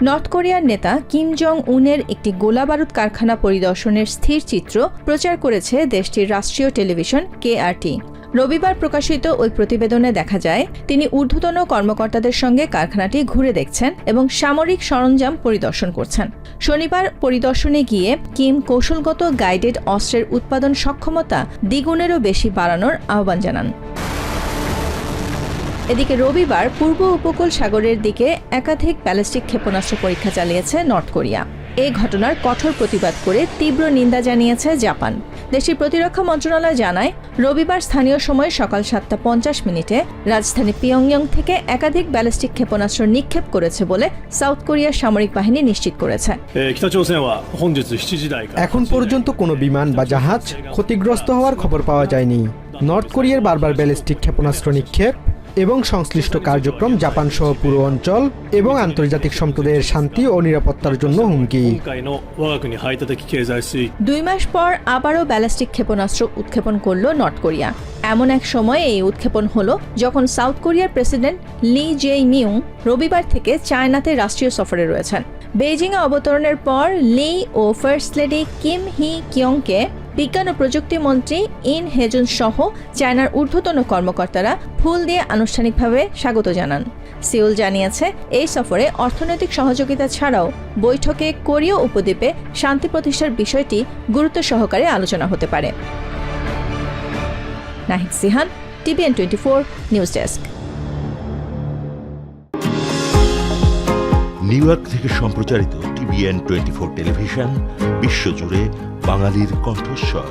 North কোরিয়ার নেতা Kim Jong উনের একটি গোলাবারুদ কারখানা পরিদর্শনের স্থির চিত্র প্রচার করেছে দেশটির রাষ্ট্রীয় টেলিভিশন কেআরটি। রবিবার প্রকাশিত ওই প্রতিবেদনে দেখা যায়, তিনি ঊর্ধ্বতন কর্মকর্তাদের সঙ্গে কারখানাটি ঘুরে দেখছেন এবং সামরিক সরঞ্জাম পরিদর্শন করছেন। শনিবার পরিদর্শনে গিয়ে কিম কৌশলগত গাইডেড অস্ত্রের উৎপাদন সক্ষমতা দ্বিগুণেরও বেশি বাড়ানোর আহ্বান জানান। এদিকে রবিবার পূর্ব উপকূল সাগরের দিকে একাধিক ব্যালিস্টিক ক্ষেপণাস্ত্র পরীক্ষা চালিয়েছে নর্থ কোরিয়া। এই ঘটনার কঠোর প্রতিবাদ করে তীব্র নিন্দা জানিয়েছে জাপান। দেশটির প্রতিরক্ষা মন্ত্রণালয় জানায় রবিবার স্থানীয় সময় সকাল সাতটা পঞ্চাশ মিনিটে রাজধানী পিয়ংইয়ং থেকে একাধিক ব্যালিস্টিক ক্ষেপণাস্ত্র নিক্ষেপ করেছে বলে সাউথ কোরিয়ার সামরিক বাহিনী নিশ্চিত করেছে। এখন পর্যন্ত কোনো বিমান বা জাহাজ ক্ষতিগ্রস্ত হওয়ার খবর পাওয়া যায়নি। নর্থ কোরিয়ার বারবার ব্যালিস্টিক ক্ষেপণাস্ত্র নিক্ষেপ এবং সংশ্লিষ্ট কার্যক্রম জাপান সহ পুরো অঞ্চল এবং আন্তর্জাতিক সম্প্রদায়ের শান্তি ও নিরাপত্তার জন্য হুমকি। দুই মাস পর আবারও ব্যালিস্টিক ক্ষেপণাস্ত্র উৎক্ষেপণ করল নর্থ কোরিয়া। এমন এক সময়ে এই উৎক্ষেপণ হলো যখন সাউথ কোরিয়ার প্রেসিডেন্ট লি জে মিউং রবিবার থেকে চায়নাতে রাষ্ট্রীয় সফরে রয়েছেন। বেইজিংয়ে অবতরণের পর লি ও ফার্স্ট লেডি কিম হি কিয়ংকে বিজ্ঞান ও প্রযুক্তি মন্ত্রী ইন হেজুন সহ চায়নার ঊর্ধ্বতন কর্মকর্তারা ফুল দিয়ে আনুষ্ঠানিকভাবে স্বাগত জানান। সিউল জানিয়েছে, এই সফরে অর্থনৈতিক সহযোগিতা ছাড়াও বৈঠকে কোরীয় উপদ্বীপে শান্তি প্রতিষ্ঠার বিষয়টি গুরুত্ব সহকারে আলোচনা হতে পারে। Nahid Sihan, TVN twenty four news desk. New York থেকে সম্প্রচারিত টিভিএন টোয়েন্টি ফোর টেলিভিশন, বিশ্বজুড়ে বাঙালির কণ্ঠস্বর।